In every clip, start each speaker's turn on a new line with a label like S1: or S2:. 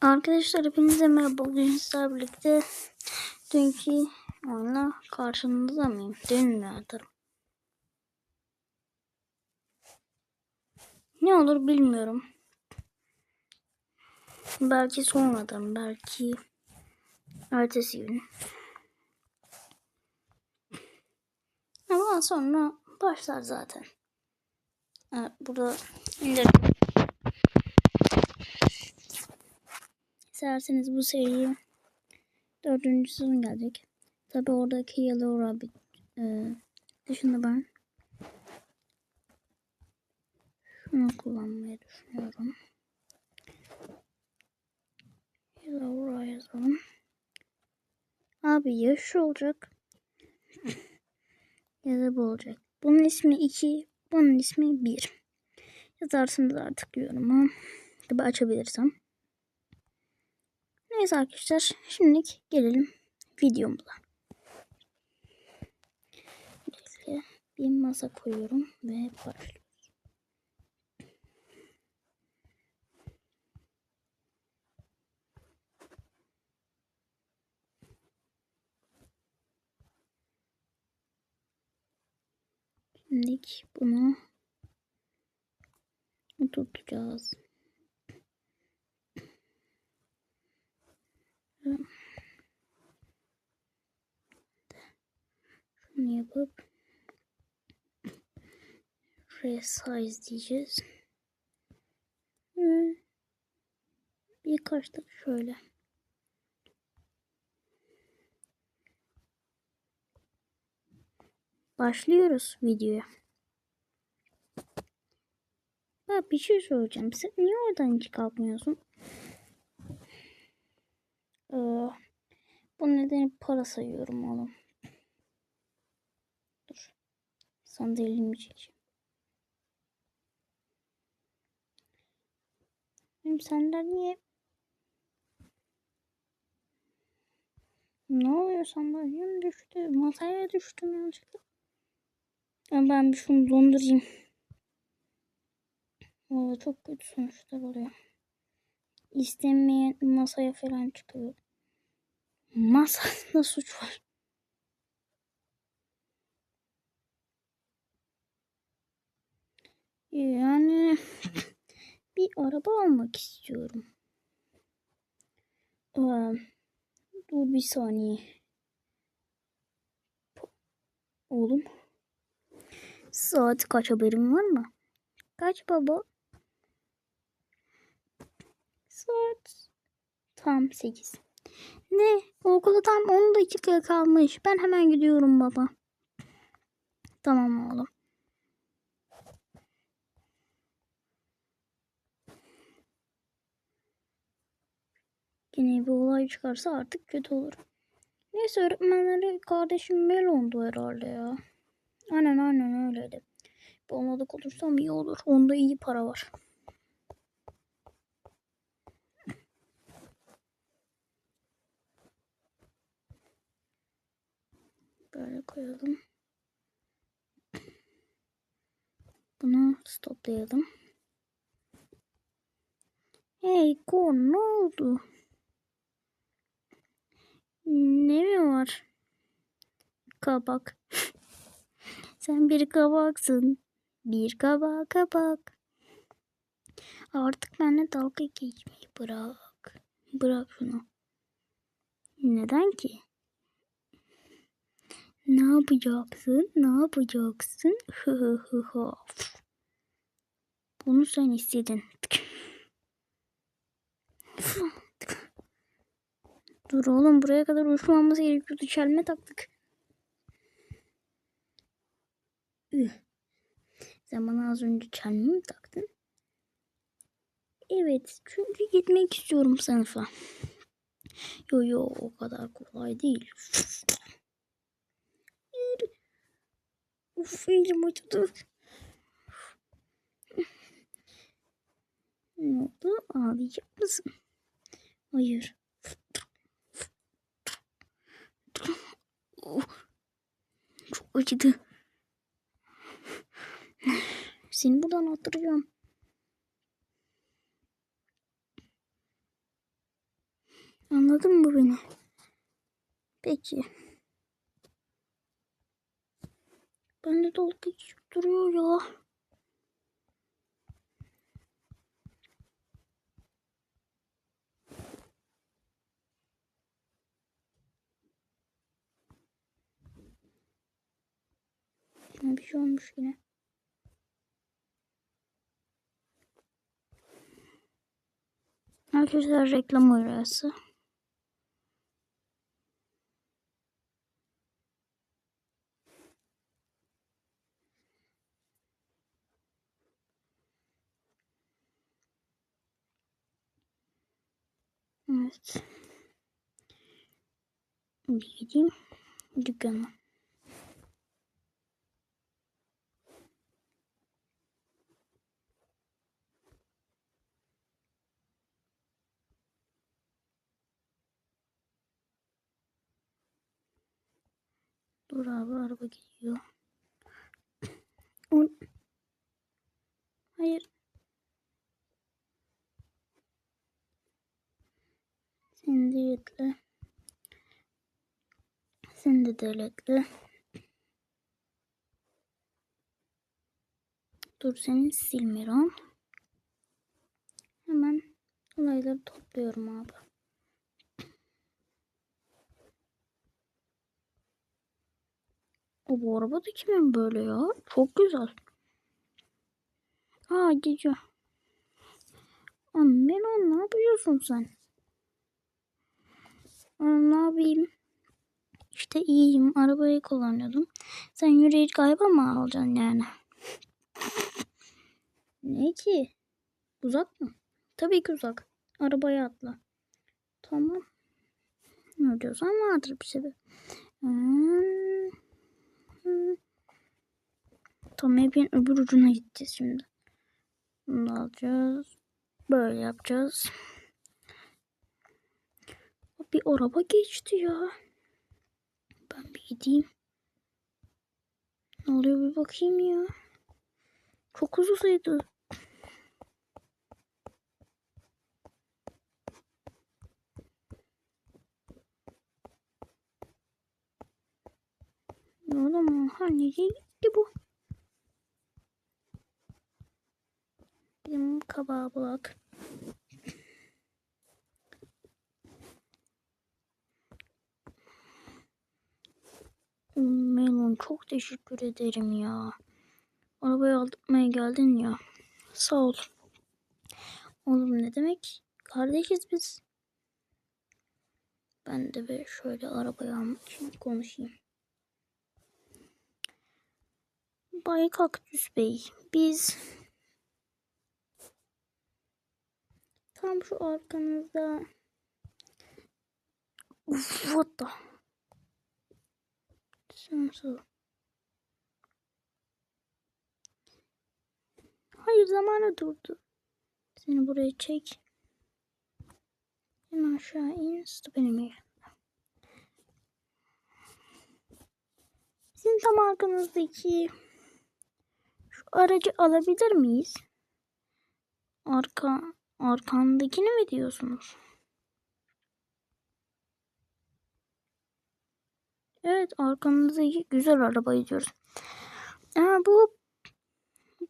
S1: Arkadaşlar hepinize merhaba. Bugün sizlerle birlikte dünkü oyuna karşınızda mıyım? Dün mü? Ne olur bilmiyorum. Belki sonradan, belki ertesi gün. Ama sonra başlar zaten. Evet, burada indirdim. İsterseniz bu seriyi dördüncü sezon gelecek. Tabi oradaki Yellow Rabbit e, dışında ben şunu kullanmayı düşünüyorum. Yellow yazalım. Abi ya şu olacak ya da bu olacak. Bunun ismi 2, bunun ismi 1. Yazarsınız artık yoruma. Tabi açabilirsem. Neyse arkadaşlar şimdilik gelelim videomuza. Öncelikle bir masa koyuyorum ve başlıyoruz. Şimdilik bunu tutacağız. Şunu yapıp resize diyeceğiz. Ve birkaç da şöyle. Başlıyoruz videoya. Ha, bir şey soracağım. Sen niye oradan hiç kalkmıyorsun? Ee, bu nedeni para sayıyorum oğlum. Dur. Sandalyemi çekeceğim. Benim sandalye? Ne oluyor sandalyem düştü. Masaya düştüm yanlışlıkla. Ben bir şunu dondurayım. Valla çok kötü sonuçlar oluyor. İstenmeyen masaya falan çıkıyor. Masada suç var. Yani bir araba almak istiyorum. Ee, dur bir saniye. Oğlum. Saat kaç haberin var mı? Kaç baba? Saat tam 8. Ne? Okula tam 10 dakika kalmış. Ben hemen gidiyorum baba. Tamam oğlum. Yine bir olay çıkarsa artık kötü olur. Neyse öğretmenleri kardeşim Melon'du herhalde ya. Aynen aynen öyleydi. Bir olmadık olursam iyi olur. Onda iyi para var. Böyle koyalım. Bunu stoplayalım. Hey Kon ne oldu? Ne mi var? Kabak. Sen bir kabaksın. Bir kabak kabak. Artık benimle dalga geçmeyi bırak. Bırak şunu. Neden ki? Ne yapacaksın? Ne yapacaksın? Hı. Bunu sen istedin. Dur oğlum buraya kadar uçmamız gerekiyordu. Çelme taktık. Sen bana az önce çelme mi taktın? Evet. Çünkü gitmek istiyorum sınıfa. Yo yo o kadar kolay değil. Uf elim acıdı. Ne oldu? Ağlayacak mısın? Hayır. Oh, çok acıdı. Seni buradan attıracağım. Anladın mı beni? Peki. Ben de dalga geçip duruyor ya. Şuna bir şey olmuş yine. Arkadaşlar reklam uyarısı. Evet. Bir gideyim dükkana. Dur abi araba gidiyor. Hayır. Sen deletle. Sen de deletle. Dur senin silmiyorum. Hemen olayları topluyorum abi. O bu araba da kimin böyle ya? Çok güzel. Aa gidiyor. Melon ne yapıyorsun sen? Ne yapayım? İşte iyiyim. Arabayı kullanıyordum. Sen yürüyüş galiba mı alacaksın yani? Ne ki? Uzak mı? Tabii ki uzak. Arabaya atla. Tamam. Ne diyorsan vardır bir sebep. Hmm. Tam evin öbür ucuna gideceğiz şimdi. Bunu alacağız. Böyle yapacağız. Bir araba geçti ya. Ben bir gideyim. Ne oluyor bir bakayım ya. Çok hızlıydı. Oğlum ha nereye gitti bu? Benim kabağı bulak. Melon çok teşekkür ederim ya. Arabayı almaya geldin ya. Sağ ol. Oğlum ne demek? Kardeşiz biz. Ben de bir şöyle arabayı almak için konuşayım. Bay Kaktüs Bey, biz tam şu arkanızda Uf, what the Nasıl? Hayır zamanı durdu. Seni buraya çek. En aşağı in. Stop enemy. Sizin tam arkanızdaki şu aracı alabilir miyiz? Arka arkandakini mi diyorsunuz? Evet arkamızdaki güzel arabayı diyoruz. Ama bu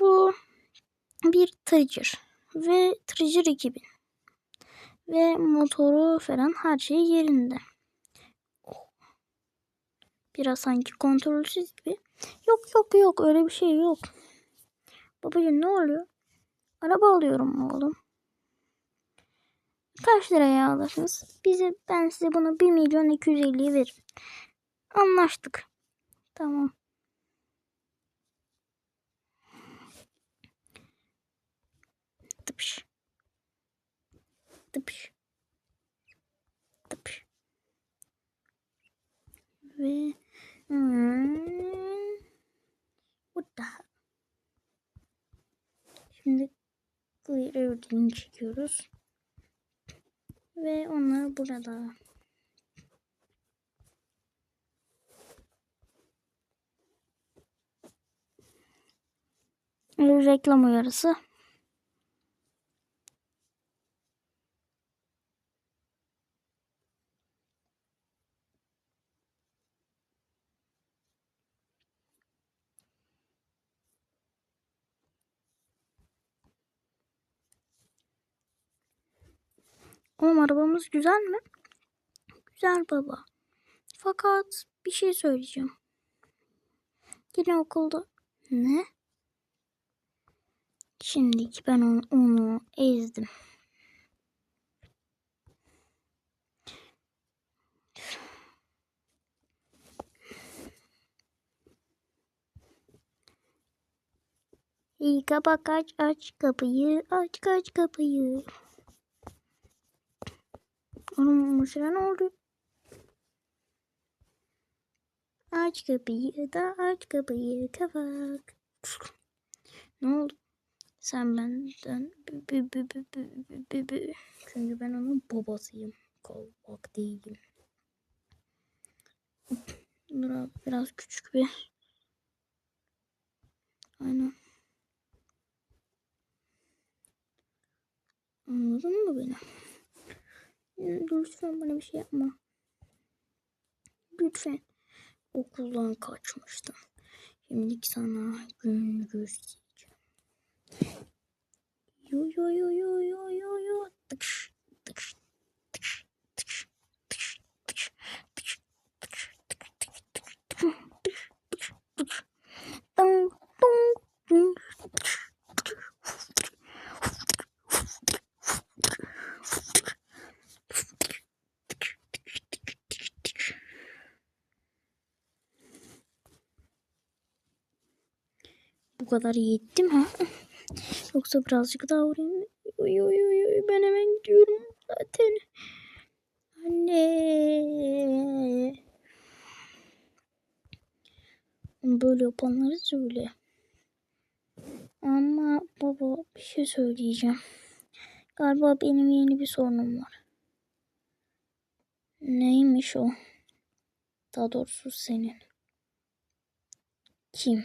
S1: bu bir tırcır ve tırcır 2000 ve motoru falan her şey yerinde. Biraz sanki kontrolsüz gibi. Yok yok yok öyle bir şey yok. Babacığım ne oluyor? Araba alıyorum oğlum. Kaç liraya alırsınız? Bize, ben size bunu 1 milyon 250'ye veririm. Anlaştık. Tamam. Tıpış. Tıpış. Tıpış. Ve hmm, burada. Şimdi clear çekiyoruz. Ve onları burada. reklam uyarısı. Oğlum arabamız güzel mi? Güzel baba. Fakat bir şey söyleyeceğim. Yine okulda. Ne? Şimdiki ben onu, onu ezdim. İyi kapak aç aç kapıyı aç aç kapıyı. Oğlum mesela ne oldu? Aç kapıyı da aç kapıyı kapak. Ne oldu? Sen benden bi, çünkü ben onun babasıyım. Kovbak değilim. Dur abi biraz küçük bir. Aynen. Anladın mı beni? Lütfen bana bir şey yapma. Lütfen. Okuldan kaçmıştım. Şimdi sana gün göstereyim. Yo yo yo yo yo yo yo. Tıkş tıkş tıkş tıkş tıkş tıkş tıkş tıkş tıkş tıkş tıkş tıkş tıkş tıkş. Dong dong dong. Bu kadar yetti mi? Yoksa birazcık daha vurayım? Oy oy oy oy ben hemen gidiyorum zaten. Anne. Böyle yapanları söyle. Ama baba bir şey söyleyeceğim. Galiba benim yeni bir sorunum var. Neymiş o? Daha doğrusu senin. Kim?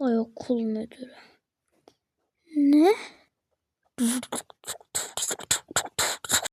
S1: Bay okul müdürü. Ne?